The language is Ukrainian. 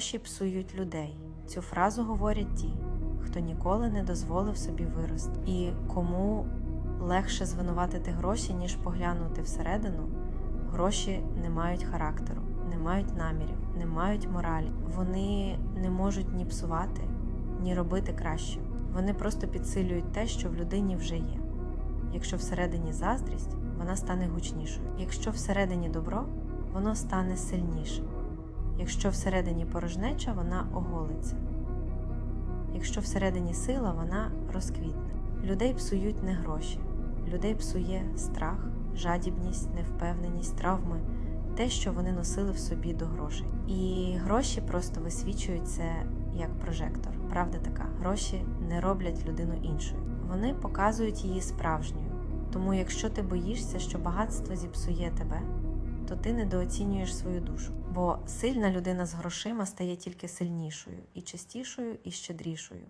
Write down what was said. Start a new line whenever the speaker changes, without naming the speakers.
Гроші псують людей. Цю фразу говорять ті, хто ніколи не дозволив собі вирости. І кому легше звинуватити гроші, ніж поглянути всередину, гроші не мають характеру, не мають намірів, не мають моралі. Вони не можуть ні псувати, ні робити краще. Вони просто підсилюють те, що в людині вже є. Якщо всередині заздрість, вона стане гучнішою. Якщо всередині добро, воно стане сильнішим. Якщо всередині порожнеча, вона оголиться. Якщо всередині сила, вона розквітне. Людей псують не гроші, людей псує страх, жадібність, невпевненість, травми, те, що вони носили в собі до грошей. І гроші просто висвічують це як прожектор. Правда така, гроші не роблять людину іншою. Вони показують її справжньою. Тому, якщо ти боїшся, що багатство зіпсує тебе, то ти недооцінюєш свою душу. Бо сильна людина з грошима стає тільки сильнішою, і чистішою, і щедрішою.